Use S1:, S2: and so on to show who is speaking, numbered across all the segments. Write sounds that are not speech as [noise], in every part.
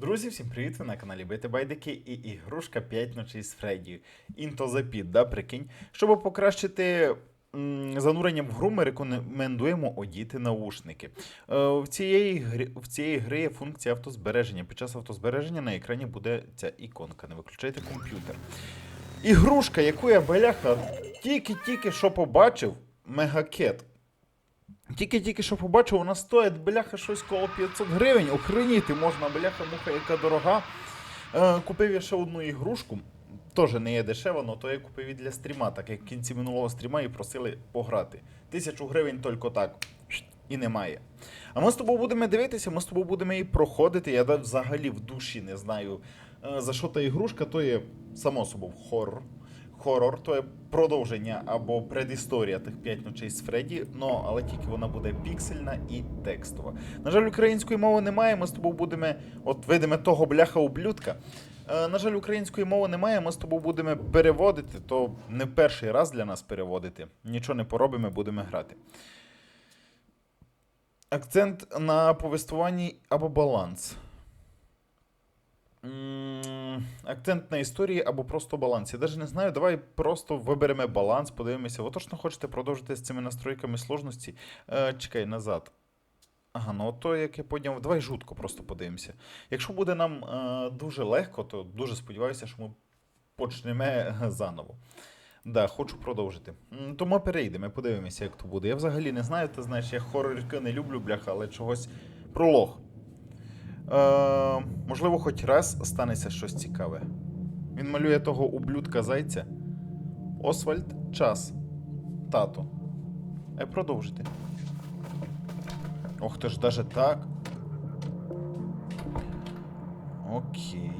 S1: Друзі, всім привіт! Ви на каналі Бити Байдики і ігрушка 5 ночей з Фредді. Into the да, прикинь. Щоб покращити м, занурення в гру, ми рекомендуємо одіти наушники. Е, в, цієї гри, в цієї гри є функція автозбереження. Під час автозбереження на екрані буде ця іконка. Не виключайте комп'ютер. Ігрушка, яку я бляха тільки-тільки що побачив, мегакет. Тільки-тільки що побачив, вона стоїть, бляха, щось коло 500 гривень. Охреніти можна, бляха, муха, яка дорога. Е, купив я ще одну ігрушку. Теж не є дешево, але то я купив і для стріма, так як в кінці минулого стріма і просили пограти. Тисячу гривень тільки так. І немає. А ми з тобою будемо дивитися, ми з тобою будемо її проходити. Я взагалі в душі не знаю, е, за що та ігрушка, то є само собою хоррор. Хоррор, то є продовження або предісторія тих п'ять ночей з Фредді, но, але тільки вона буде піксельна і текстова. На жаль, української мови немає. Ми з тобою будемо, от видимо, того бляха ублюдка. Е, на жаль, української мови немає. Ми з тобою будемо переводити, то не перший раз для нас переводити. Нічого не поробимо, будемо грати. Акцент на повествуванні або баланс. Акцент на історії або просто баланс. Я навіть не знаю. Давай просто виберемо баланс, подивимося. Ви точно хочете продовжити з цими настройками сложності? Е, чекай, назад. Ага, ну то, як я поняв, давай жутко просто подивимося. Якщо буде нам е, дуже легко, то дуже сподіваюся, що ми почнемо е, заново. Да, хочу продовжити. М, То ми перейдемо, подивимося, як то буде. Я взагалі не знаю, ти знаєш, я хорорки не люблю, бляха, але чогось пролог. Е, можливо, хоч раз станеться щось цікаве. Він малює того ублюдка зайця. Освальд, час. Тато. Е, продовжити. Ох ти ж даже так. Окей.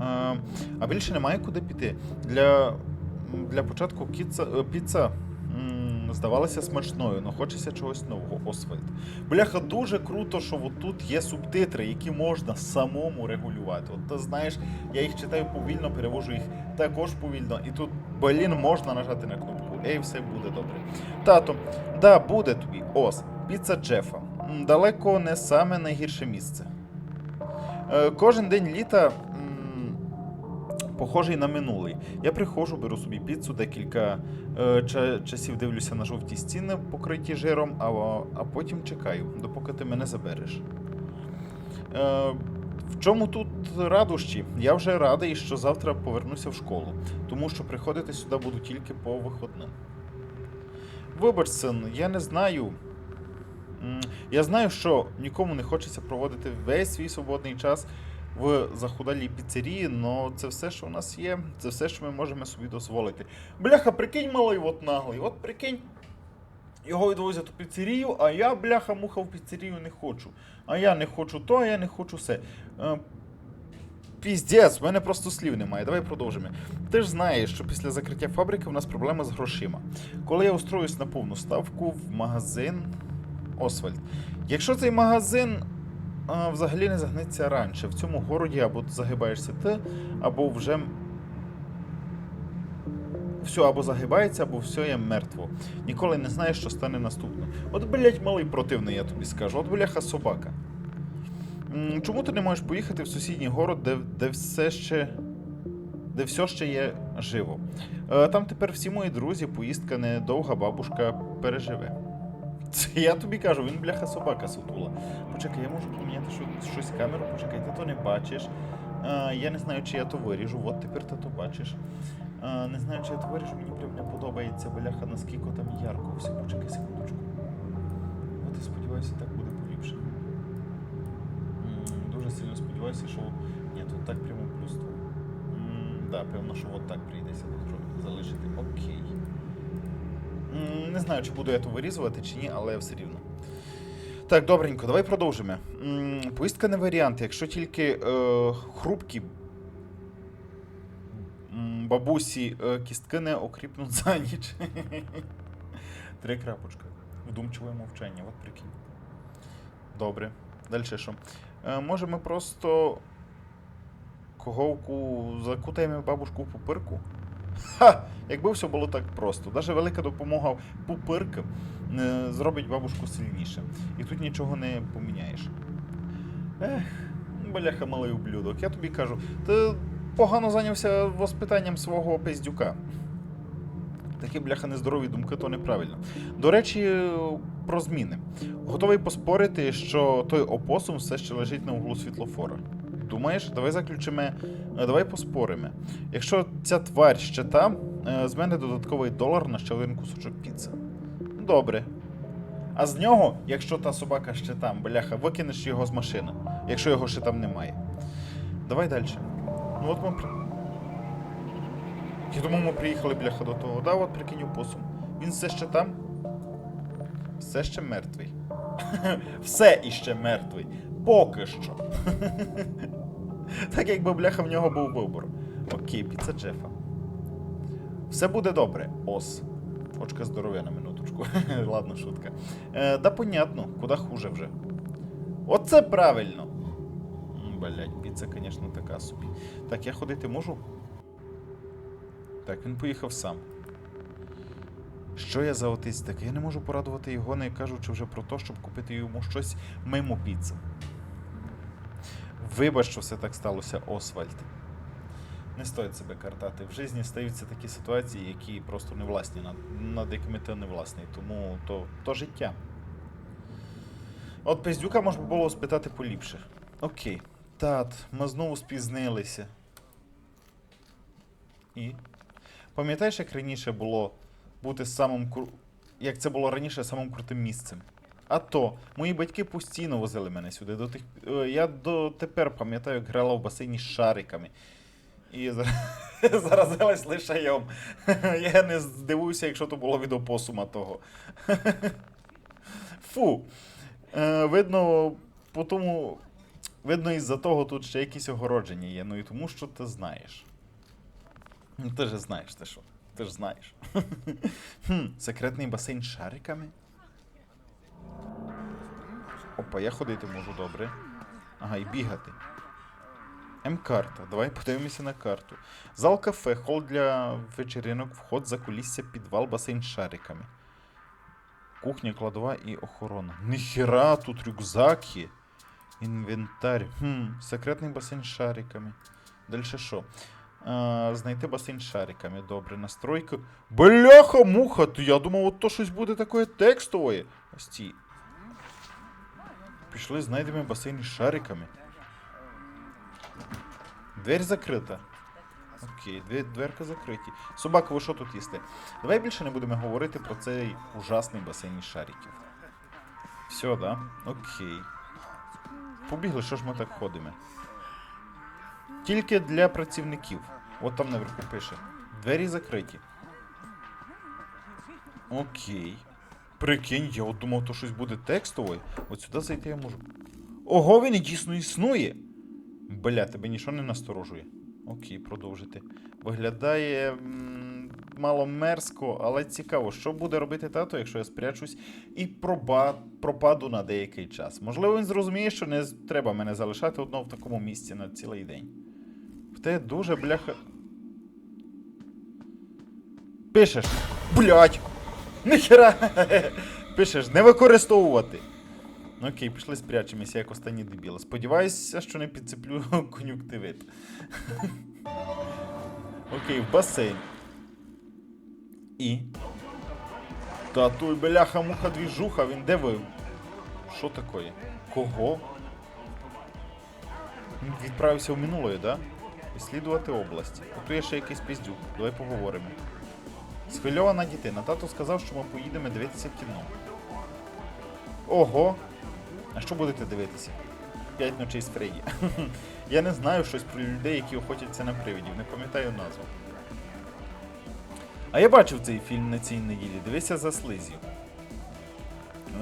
S1: Е, а більше немає куди піти. Для, для початку кіца, е, піца здавалася смачною, але хочеться чогось нового. Освальд. Бляха, дуже круто, що тут є субтитри, які можна самому регулювати. От ти знаєш, я їх читаю повільно, перевожу їх також повільно. І тут, блін, можна нажати на кнопку. Ей, все буде добре. Тато, да, буде тобі. Ос, піца Джефа. Далеко не саме найгірше місце. Е, Кожен день літа похожий на минулий. Я приходжу, беру собі піцу, декілька е, часів дивлюся на жовті стіни, покриті жиром, а, а потім чекаю, допоки ти мене забереш. Е, в чому тут радощі? Я вже радий, що завтра повернуся в школу, тому що приходити сюди буду тільки по виходним. Вибач, син, я не знаю. Я знаю, що нікому не хочеться проводити весь свій свободний час в захудалій піцерії, але це все, що у нас є, це все, що ми можемо собі дозволити. Бляха, прикинь, малий, от наглий, от прикинь. Його відвозять у піцерію, а я, бляха, муха в піцерію не хочу. А я не хочу то, а я не хочу все. Е, Піздець, в мене просто слів немає. Давай продовжимо. Ти ж знаєш, що після закриття фабрики в нас проблема з грошима. Коли я устроюсь на повну ставку в магазин Освальд. Якщо цей магазин взагалі не загнеться раніше, в цьому городі або загибаєшся ти, або вже все або загибається, або все є мертво. Ніколи не знаєш, що стане наступно. От, блять, малий противний, я тобі скажу. От, бляха, собака. Чому ти не можеш поїхати в сусідній город, де, де все ще. Де все ще є живо. Е, Там тепер всі мої друзі, поїздка недовга, бабушка переживе. Це я тобі кажу, він бляха собака сутула. Почекай, я можу поміняти що- щось камеру, почекай, ти то не бачиш. Е, я не знаю, чи я то виріжу, от тепер ти то бачиш. Е, не знаю, чи я то виріжу, мені прям не подобається бляха, наскільки там ярко все. Почекай секундочку. От я сподіваюся, так буде поліпше. Дуже сильно сподіваюся, що. Ні, тут так прямо плюс. М, Да, певно, що от так прийдеться залишити. Окей. Не знаю, чи буду я то вирізувати, чи ні, але все рівно. Так, добренько, давай продовжимо. Поїздка не варіант, якщо тільки е, хрупкі бабусі е, кістки не окріпнуть за ніч. [laughs] Три крапочка. Вдумчиве мовчання, от прикинь. Добре. Далі що? Е, може ми просто коговку закутаємо бабушку в пупирку? Ха! Якби все було так просто. Навіть велика допомога пупирки е, зробить бабушку сильніше. І тут нічого не поміняєш. Ех, бляха малий ублюдок. Я тобі кажу, ти погано зайнявся воспитанням свого пиздюка. Такі бляха нездорові думки, то неправильно. До речі, про зміни. Готовий поспорити, що той опосум все ще лежить на углу світлофора. Думаєш, давай заключимо, е, давай поспоримо. Якщо ця тварь ще там, е, з мене додатковий долар на ще один кусочок піци. Добре. А з нього, якщо та собака ще там, бляха, викинеш його з машини, якщо його ще там немає. Давай далі. Ну от ми. Я думав, ми приїхали бляха до того. Да, от прикинь опосум. Він все ще там? Все ще мертвий. [laughs] Все іще мертвий. Поки що. [laughs] [laughs] так якби бляха в нього був вибор. Окей, піца Джефа. Все буде добре, ос. Очка здоров'я на минуточку. [laughs] Ладно, шутка. Е, да понятно, куди хуже вже. Оце правильно. Блять, піца, звісно, така собі. Так, я ходити можу? Так, він поїхав сам. Що я за отець такий? Я не можу порадувати його, не кажучи вже про те, щоб купити йому щось мимо піци. Вибач, що все так сталося, Освальд. Не стоїть себе картати. В житті стаються такі ситуації, які просто не власні, над, якими ти не власний. Тому то, то життя. От Пиздюка можна було спитати поліпше. Окей. Тат, ми знову спізнилися. І? Пам'ятаєш, як раніше було бути самим кру... як це було раніше самим крутим місцем? А то, мої батьки постійно возили мене сюди. До тих... е, Я до тепер пам'ятаю, як грала в басейні з шариками. І за- [laughs] заразилась лишайом. [laughs] Я не здивуюся, якщо то було від опосума того. [laughs] Фу. Е, видно, по тому. Видно, із-за того тут ще якісь огородження є. Ну і тому, що ти знаєш. Ну, ти ж знаєш, ти що? Ти ж знаєш. хм, секретний басейн з шариками. Опа, я ходити можу добре. Ага, і бігати. М-карта. Давай подивимося на карту. Зал кафе, хол для вечеринок, вход за кулісся, підвал, басейн з шариками. Кухня, кладова і охорона. Ніхера, тут рюкзак є. Інвентар. Хм, секретний басейн з шариками. Далі що? А, знайти басейн з шариками. Добре, настройка. Бляха, муха! Я думав, от то щось буде таке текстове. Стій. Пішли, знайдемо басейн з шариками. Дверь закрита. Окей, дві, дверка закриті. Собака, ви що тут їсте? Давай більше не будемо говорити про цей ужасний басейн із шариків. Все, да? Окей. Побігли, що ж ми так ходимо? Тільки для працівників. От там наверху пише. Двері закриті. Окей. Прикинь, я от думав, то щось буде текстове. От сюди зайти я можу. Ого, він і дійсно існує. Бля, тебе нічого не насторожує. Окей, продовжити. Виглядає мало мерзко, але цікаво, що буде робити тато, якщо я спрячусь і проба... пропаду на деякий час. Можливо, він зрозуміє, що не треба мене залишати одного в такому місці на цілий день. В те дуже бляха. Пишеш. Блять! Ніхера! Пишеш, не використовувати. Ну, Окей, пішли спрячемося, як останні дебіли. Сподіваюся, що не підцеплю [laughs] кон'юктивит. Окей, в басейн. І. Та той бляха муха двіжуха, він де ви? Що таке? Кого? Відправився в минуле, да? Іслідувати область. Тут є ще якийсь піздюк. Давай поговоримо. Схвильована дитина. Тато сказав, що ми поїдемо дивитися кіно. Ого! А що будете дивитися? П'ять ночей з Фредді. [laughs] Я не знаю щось про людей, які охотяться на привидів, не пам'ятаю назву. А я бачив цей фільм на цій неділі. Дивися за слизів.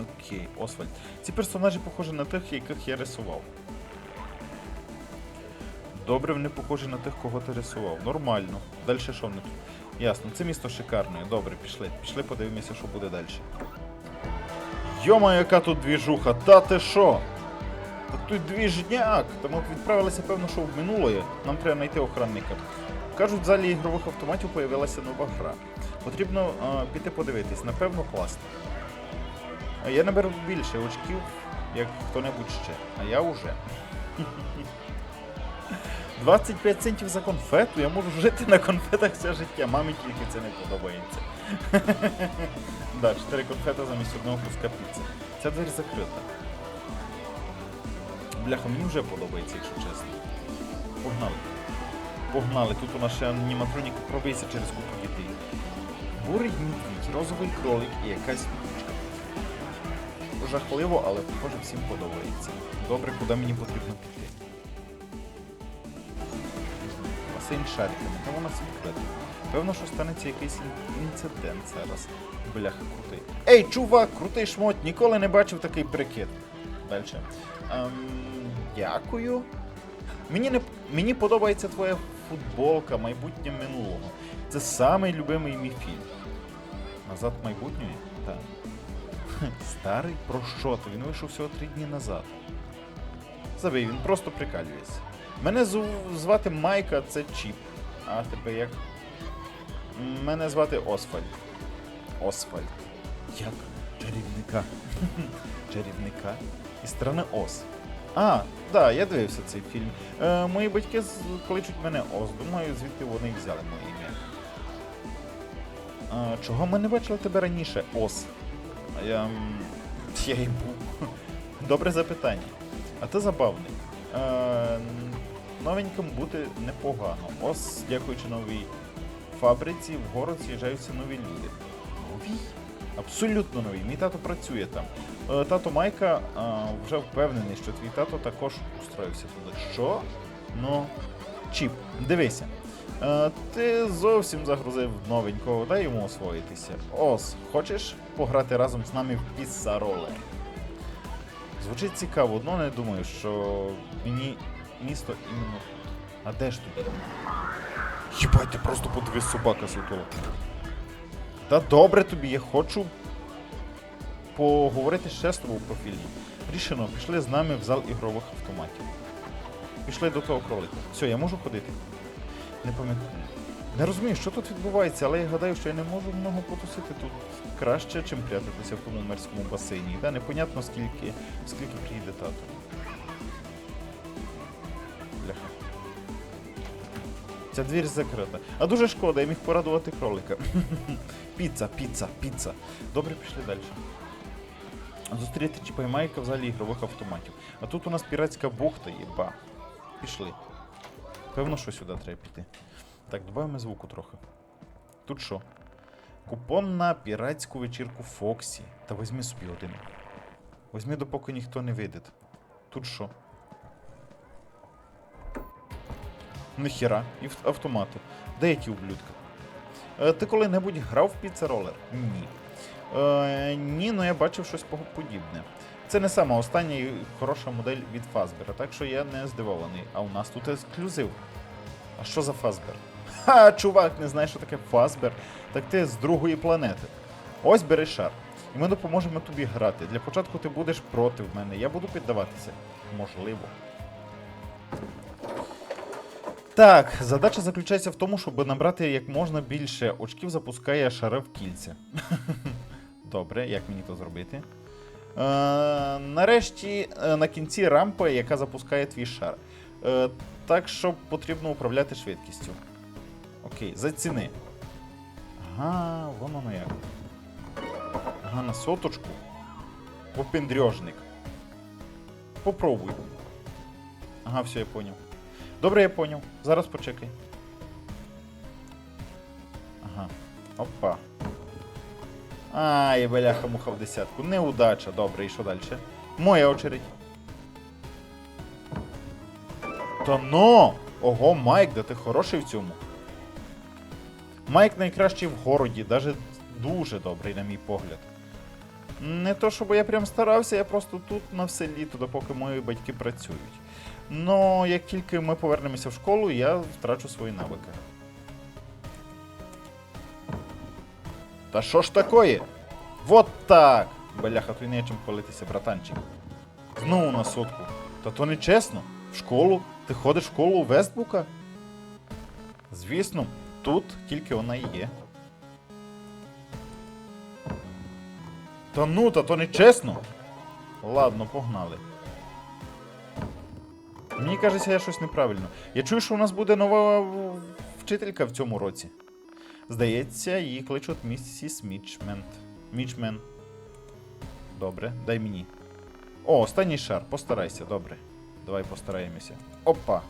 S1: Окей, Освальд. Ці персонажі похожі на тих, яких я рисував. Добре, вони похожі на тих, кого ти рисував. Нормально. Далі що вони тут? Ясно, це місто шикарне. Добре, пішли. Пішли, подивимося, що буде далі. Йома, яка тут двіжуха, та ти що? Та тут двіжняк. Та ми відправилися, певно, що в минуле. Нам треба знайти охранника. Кажуть, в залі ігрових автоматів появилася нова гра. Потрібно а, піти подивитись, напевно, класно. Я наберу більше очків, як хто-небудь ще. А я уже. [laughs] 25 центів за конфету, я можу жити на конфетах все життя. Мамі тільки це не подобається. [laughs] да, 4 конфети замість одного куска піци. Ця двері закрита. Бляха, мені вже подобається, якщо чесно. Погнали. Погнали. Тут у нас ще аніматронік пробийся через купу дітей. Бурий медвідь, розовий кролик і якась кучка. Жахливо, але похоже всім подобається. Добре, куди мені потрібно піти. З шариками, там у нас. Певно, що станеться якийсь інцидент зараз. Бляха, крутий. Ей, чувак, крутий шмот, ніколи не бачив такий прикид. Далі. Ем, дякую. Мені, не, мені подобається твоя футболка майбутнє минулого. Це самий любимий мій фільм. Назад майбутнє? Так. [laughs] Старий про що ти? Він вийшов всього три дні назад. Забий, він просто прикалюється. Мене звати Майка, це Чіп. А тебе як? Мене звати Освальд. Освальд. Як? Чарівника. [laughs] Чарівника. Із страни Ос. А, да, я дивився цей фільм. Е, мої батьки кличуть мене Ос. Думаю, звідти вони і взяли моє ім'я. А, чого ми не бачили тебе раніше, Ос? Я. Я й був. [laughs] Добре запитання. А ти забавний. Е, новеньким бути непогано. Ос, дякуючи новій фабриці, в город з'їжджаються нові люди. Нові? Абсолютно нові. Мій тато працює там. Е, Тато Майка е, вже впевнений, що твій тато також устроївся туди. Що? Ну, Чіп, дивися. Е, ти зовсім загрузив новенького, дай йому освоїтися. Ос, хочеш пограти разом з нами в піссароле? Звучить цікаво, одно не думаю, що мені місто іменно тут. А де ж тобі? Їбать, ти просто подивись собака сутула. Та добре тобі, я хочу поговорити ще з тобою про фільм. Рішено, пішли з нами в зал ігрових автоматів. Пішли до того кролика. Все, я можу ходити? Не пам'ятаю. Не розумію, що тут відбувається, але я гадаю, що я не можу много потусити тут краще, чим прятатися в тому мерському басейні. Та непонятно скільки, скільки приїде тато. Ця двір закрита. А дуже шкода, я міг порадувати кролика. [laughs] піца, піца, піца. Добре, пішли далі. Зустріти Чіпа і Майка в залі ігрових автоматів. А тут у нас піратська бухта, єба. Пішли. Певно, що сюди треба піти. Так, додаємо звуку трохи. Тут що? Купон на піратську вечірку Фоксі. Та візьми собі один. Візьми, допоки ніхто не вийде. Тут що? Ніхіра, і автомати. Де які ублюдки? Е, ти коли-небудь грав в піцеролер? Ні. Е, ні, ну я бачив щось подібне. Це не сама остання і хороша модель від Фазбера, так що я не здивований. А у нас тут ексклюзив. А що за Фазбер? Ха, чувак, не знаєш, що таке Фазбер? Так ти з другої планети. Ось бери шар. І ми допоможемо тобі грати. Для початку ти будеш проти мене. Я буду піддаватися. Можливо. Так, задача заключається в тому, щоб набрати як можна більше очків, запускає шари в кільця. [laughs] Добре, як мені то зробити? Е, нарешті е, на кінці рампа, яка запускає твій шар. Е, так що потрібно управляти швидкістю. Окей, заціни. Ага, воно воно як. Ага, на соточку. Попендрьожник. Попробуй. Ага, все, я поняв. Добре, я поняв. Зараз почекай. Ага. Опа. Ай, бляха муха в десятку. Неудача. Добре, і що далі? Моя очередь. Та но! Ого, Майк, да ти хороший в цьому. Майк найкращий в городі, навіть дуже добрий, на мій погляд. Не то, щоб я прям старався, я просто тут на все літо, допоки мої батьки працюють. Но як тільки ми повернемося в школу, я втрачу свої навики. Та що ж такое? Вот так! Бляха, тут не чим хвалитися, братанчик. Знову на сотку. Та то не чесно. В школу? Ти ходиш в школу у Вестбука? Звісно, тут тільки вона і є. Та ну, та то не чесно. Ладно, погнали. Мені кажеться, я щось неправильно. Я чую, що у нас буде нова вчителька в цьому році. Здається, її кличуть місіс Мічмент. Мічмен. Добре, дай мені. О, останній шар, постарайся, добре. Давай постараємося. Опа.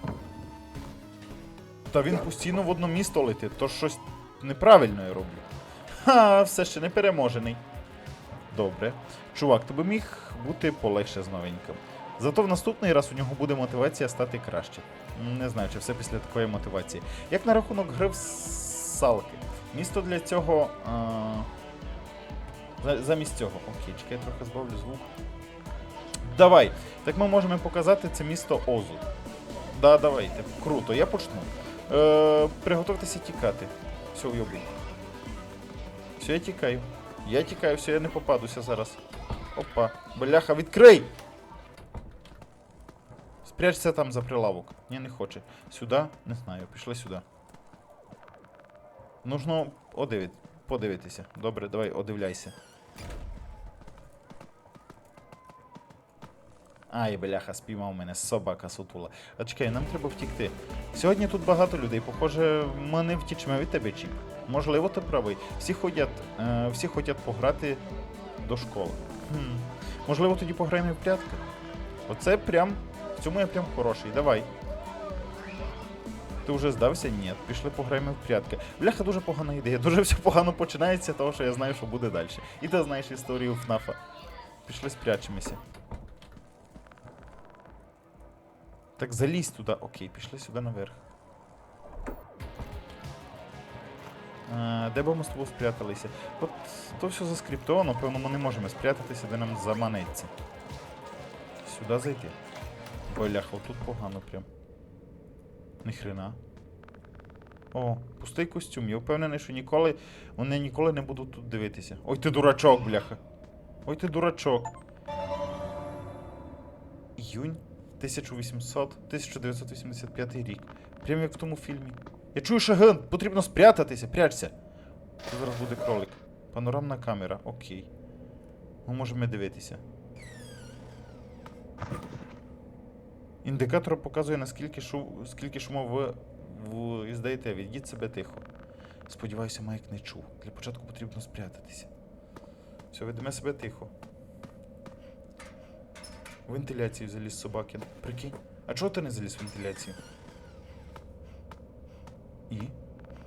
S1: Та він постійно в одно місто летить, то щось неправильно я роблю. Ха, все ще не переможений. Добре. Чувак, тобі міг бути полегше з новеньким. Зато в наступний раз у нього буде мотивація стати краще. Не знаю, чи все після такої мотивації. Як на рахунок гри в салки. Місто для цього. А... Замість цього. Окей, чекай, я трохи збавлю звук. Давай. Так ми можемо показати це місто Озу. Да, давайте. Круто, я почну. Е, приготуйтеся тікати. Все, уйобуй. Все, я тікаю. Я тікаю, все, я не попадуся зараз. Опа. Бляха, відкрий! Спрячься там за прилавок. Ні, не хоче. Сюди? Не знаю. Пішли сюди. Нужно одивит... подивитися. Добре, давай, одивляйся. Ай, бляха, спіймав мене собака сутула. А чекай, нам треба втікти. Сьогодні тут багато людей. Похоже, ми не втічемо від тебе, Чіп. Можливо, ти правий. Всі ходять, е, всі хочуть пограти до школи. Хм. Можливо, тоді пограємо в прятки? Оце прям. Цьому я прям хороший. Давай. Ти вже здався? Ні. Пішли пограємо в прятки. Бляха, дуже погана ідея. Дуже все погано починається, того що я знаю, що буде далі. І ти знаєш історію ФНАФа. Пішли спрячемося. Так залізь туди. Окей, пішли сюди наверх. Е, де б ми з тобою спряталися? От то все заскриптовано, певно, ми не можемо спрятатися, де нам заманеться. Сюди зайти. Бляха, отут погано прям. Ніхрена. О, пустий костюм. Я впевнений, що ніколи. Вони ніколи не будуть тут дивитися. Ой, ти дурачок, бляха. Ой, ти дурачок. Іюнь 1800 1985 рік. Прямо як в тому фільмі. Я чую шаген, потрібно спрятатися, прячься. Це зараз буде кролик. Панорамна камера, окей. Ми можемо дивитися. Індикатор показує, наскільки шу... скільки шуму ви в... іздаєте. Відійдіть себе тихо. Сподіваюся, Майк не чув. Для початку потрібно спрятатися. Все, ведемо себе тихо. Вентиляцію заліз собакин. Прикинь. А чого ти не заліз в вентиляцію? І?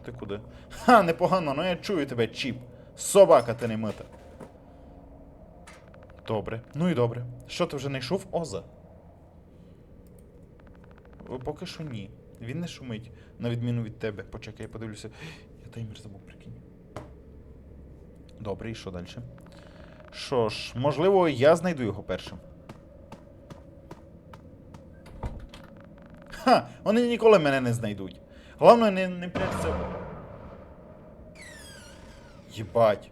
S1: Ти куди? Ха, непогано, ну я чую тебе, чіп. Собака ти не мита. Добре. Ну і добре. Що ти вже знайшов Оза? О, Поки що ні. Він не шумить, на відміну від тебе. Почекай, я подивлюся. [gasps] Я таймер забув, прикинь. Добре, і що далі? Що ж, можливо, я знайду його першим. Ха! Вони ніколи мене не знайдуть. Головне, не, не прячься. Єбать.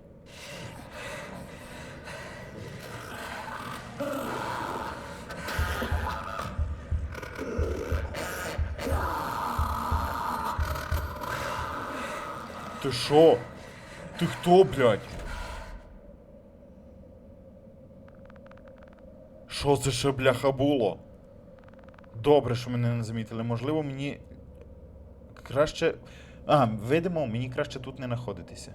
S1: Ти шо? Ти хто, блядь? Що це ще бляха було? Добре, що мене не замітили. Можливо, мені краще. А, видимо, мені краще тут не знаходитися.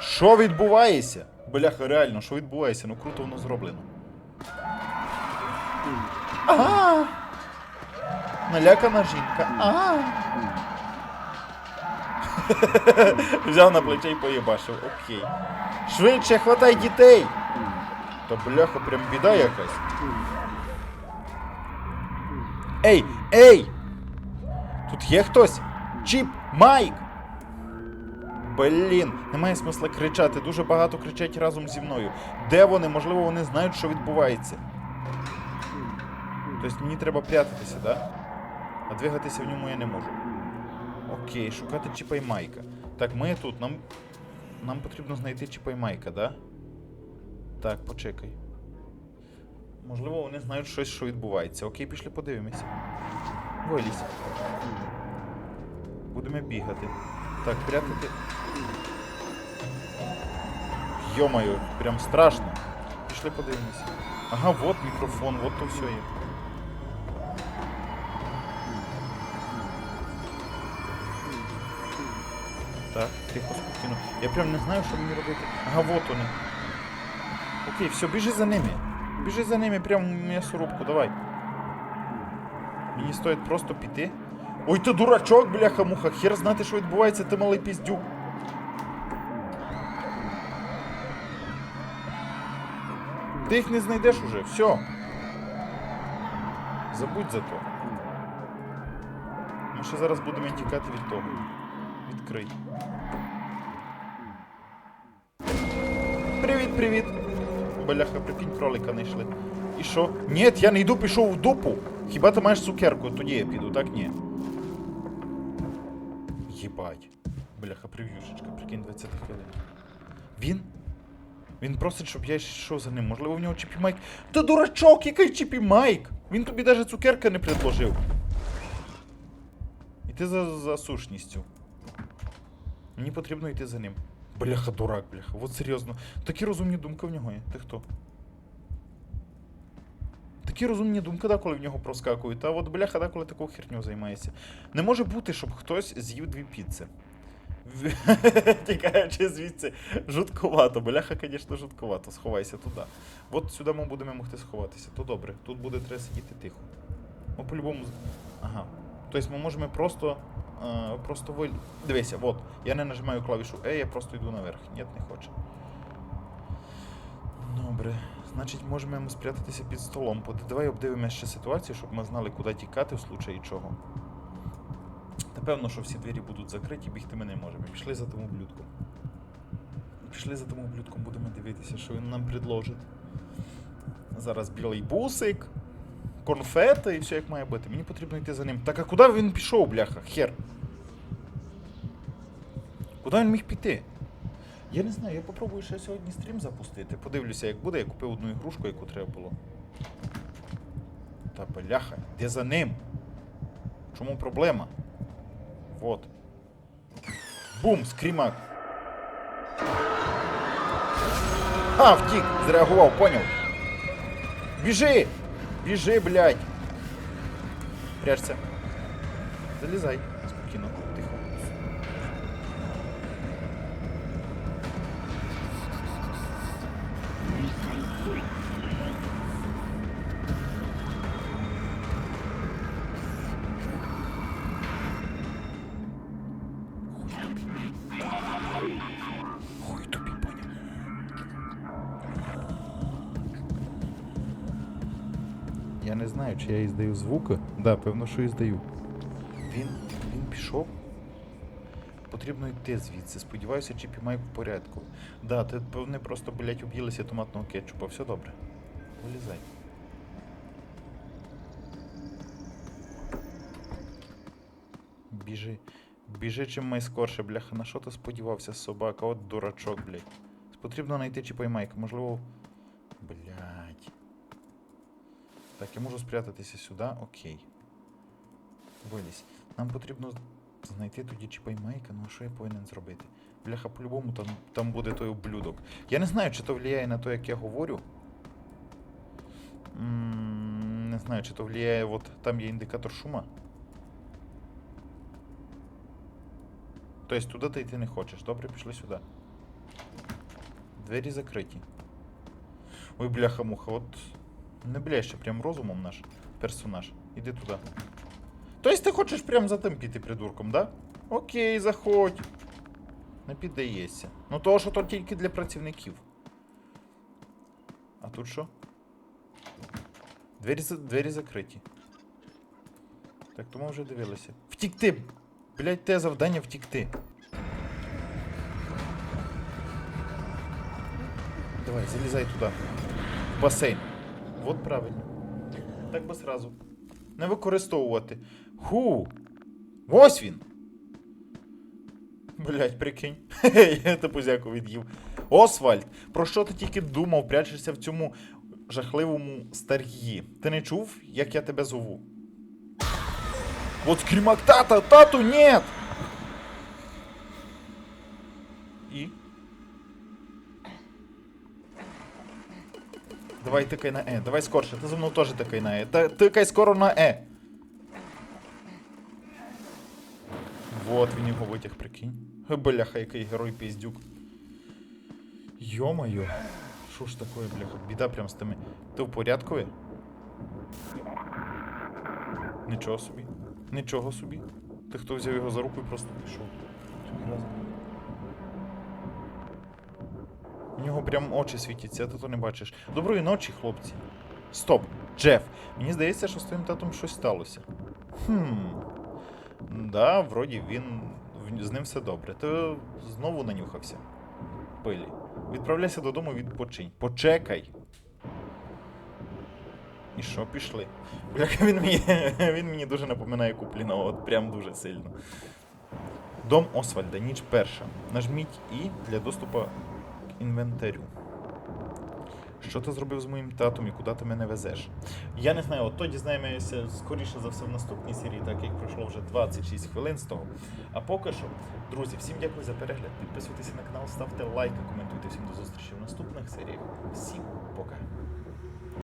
S1: Що відбувається? Бляха, реально, що відбувається? Ну круто воно зроблено. Ага. Налякана жінка. Ага. [laughs] Взяв на плече і поїбашив. Окей. Швидше хватай дітей! Та бляха, прям біда якась. Ей! Ей! Тут є хтось? Чіп! Майк! Блін, немає смисла кричати. Дуже багато кричать разом зі мною. Де вони? Можливо, вони знають, що відбувається. Тобто мені треба прятатися, да? А двигатися в ньому я не можу. Окей, шукати Чіпа і Майка. Так, ми тут. Нам. Нам потрібно знайти Чіпа і Майка, да? Так, почекай. Можливо, вони знають щось, що відбувається. Окей, пішли подивимося. Вилізь. Будемо бігати. Так, прятати. Йомаю, прям страшно. Пішли подивимося. Ага, вот мікрофон, вот то все є. Так, тихо, спокійно. Я прям не знаю, що мені робити. Ага, вот вони. Окей, все, біжи за ними. Біжи за ними прямо в м'ясорубку, давай. Мені стоїть просто піти. Ой, ти дурачок, бляха-муха, хер знати, що відбувається, ти малий піздюк. Ти їх не знайдеш уже, все. Забудь за то. Ми ще зараз будемо тікати від того. Відкрий. Привіт, привіт. Бляха, прикинь, кролика знайшли. І що? Ні, я не йду, пішов в дупу. Хіба ти маєш цукерку, тоді я піду, так ні. Єбать. Бляха, прев'юшечка, прикинь, 20 хвилин. Він? Він просить, щоб я йшов за ним. Можливо, в нього Чіпі Майк. Та дурачок, який Чіпі Майк? Він тобі навіть цукерка не предложив. Іти за, за сушністю. Мені потрібно йти за ним. Бляха, дурак, бляха. От серйозно. Такі розумні думки в нього є. Ти хто? Такі розумні думки деколи в нього проскакують, а от бляха деколи таку херню займається. Не може бути, щоб хтось з'їв дві піци. [laughs] Тікаючи звідси, жутковато. Бляха, звісно, жутковато. Сховайся туди. От сюди ми будемо могти сховатися. То добре, тут буде треба сидіти тихо. Ми по-любому. Ага. Тобто ми можемо просто. е, просто виль... Дивися, от. Я не нажимаю клавішу E, я просто йду наверх. Ні, не хоче. Добре. Значить, можемо спрятатися під столом. Давай обдивимося ще ситуацію, щоб ми знали, куди тікати в случаї чого. Та певно, що всі двері будуть закриті, бігти ми не можемо. Пішли за тим ублюдком. Пішли за тим ублюдком, будемо дивитися, що він нам предложить. Зараз білий бусик, конфети і все як має бути. Мені потрібно йти за ним. Так а куди він пішов, бляха? Хер. Куди він міг піти? Я не знаю, я попробую ще сьогодні стрім запустити. Подивлюся, як буде, я купив одну ігрушку, яку треба було. Та бляха, де за ним? Чому проблема? Вот. Бум, скрімак. А, втік, зреагував, поняв. Біжи! Біжи, блядь! Прячься. Залізай. Я не знаю, чи я і здаю звуки. Да, певно, що і здаю. Він. він пішов. Потрібно йти звідси. Сподіваюся, Чіпі Майк в порядку. Да, ти вони просто, блять, об'їлися томатного кетчупа. Все добре. Вилізай. Біжи. Біжи чим майскорше, бляха. На що ти сподівався, собака? От дурачок, блядь. Потрібно знайти Чіпа і Майка. Можливо. Блядь. Так, я можу спрятатися сюди, окей. Вилізь. Нам потрібно знайти тоді Чіпа і Майка, ну а що я повинен зробити? Бляха, по-любому там, там буде той ублюдок. Я не знаю, чи то впливає на те, як я говорю. М, Не знаю, чи то впливає, от там є індикатор шума. Тобто туди ти йти не хочеш. Добре, пішли сюди. Двері закриті. Ой, бляха-муха, от не бляще прям розумом наш персонаж. Іди туди. Тобто ти хочеш прям за тим піти придурком, да? Окей, заходь. Не піддається. Ну того, що то тільки для працівників. А тут що? Двері, двері закриті. Так, то ми вже дивилися. Втікти! Блять, те завдання втікти. Давай, залізай туди. В басейн. Вот правильно. Так би сразу. Не використовувати. Ху! Ось він! Блять, прикинь. [laughs] Я ту позяку від'їв. Освальд, про що ти тільки думав, прячешся в цьому жахливому стар'ї? Ти не чув, як я тебе зову? Вот скримак тата, тату нет! Давай тикай на Е. Давай скорше. Ти за мною теж тикай на Е. Та тикай скоро на Е. Вот він його витяг, прикинь. Бляха, який герой піздюк. Йо-моє. Що ж таке, бляха? Біда прям з тими. Ти в порядку? Нічого собі. Нічого собі. Ти хто взяв його за руку і просто пішов. У нього прям очі світяться, ти то не бачиш. Доброї ночі, хлопці. Стоп, Джеф. Мені здається, що з твоїм татом щось сталося. Хм. Да, вроді він. З ним все добре. Ти знову нанюхався. Пилі. Відправляйся додому, відпочинь. Почекай. І що, пішли? Бляха, він мені, [laughs] він мені дуже напоминає Купліна, от прям дуже сильно. Дом Освальда, ніч перша. Нажміть І для доступу інвентарю. Що ти зробив з моїм татом і куди ти мене везеш? Я не знаю, от то дізнаємося скоріше за все в наступній серії, так як пройшло вже 26 хвилин з того. А поки що, друзі, всім дякую за перегляд. Підписуйтесь на канал, ставте лайки, коментуйте. Всім до зустрічі в наступних серіях. Всім пока.